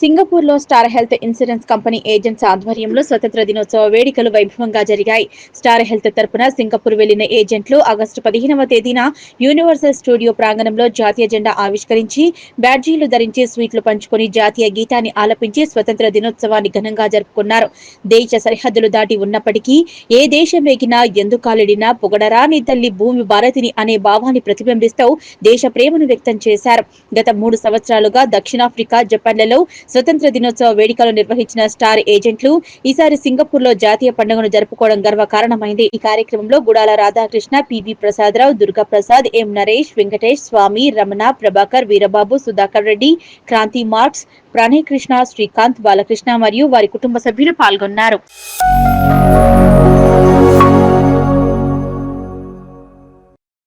సింగపూర్లో star health insurance company agents ఆధ్వర్యంలో స్వతంత్ర దినోత్సవ వేడుకలు వైభవంగా జరిగాయి. స్టార్ హెల్త్ తరపున సింగపూర్ వెళ్ళిన ఏజెంట్లు ఆగస్టు పదిహేనవ తేదీన యూనివర్సల్ స్టూడియో ప్రాంగణంలో జాతీయ జెండా ఆవిష్కరించి బ్యాడ్జీలు ధరించి స్వీట్లు పంచుకొని జాతీయ గీతాన్ని ఆలపించి స్వతంత్ర దినోత్సవాన్ని ఘనంగా జరుపుకున్నారు. దేశ సరిహద్దులు దాటి ఉన్నప్పటికీ ఏ దేశం ఎగినా ఎందుకాలిడినా పొగడరాని తల్లి భూమి భారతిని అనే భావాన్ని ప్రతిబింబిస్తూ దేశ ప్రేమను వ్యక్తం చేశారు. గత మూడు సంవత్సరాలుగా దక్షిణాఫ్రికా జపాన్లలో స్వతంత్ర దినోత్సవ వేడుకలు నిర్వహించిన స్టార్ ఏజెంట్లు ఈసారి సింగపూర్లో జాతీయ పండుగను జరుపుకోవడం గర్వకారణమైంది ఈ కార్యక్రమంలో Gudala Radhakrishna PV Prasadarao Durga Prasad M Naresh Venkatesh Swamy Ramana Prabhakar Veerababu Sudhakar Reddy Kranti Marx Pranay Krishna Srikanth Balakrishna మరియు వారి కుటుంబ సభ్యులు పాల్గొన్నారు.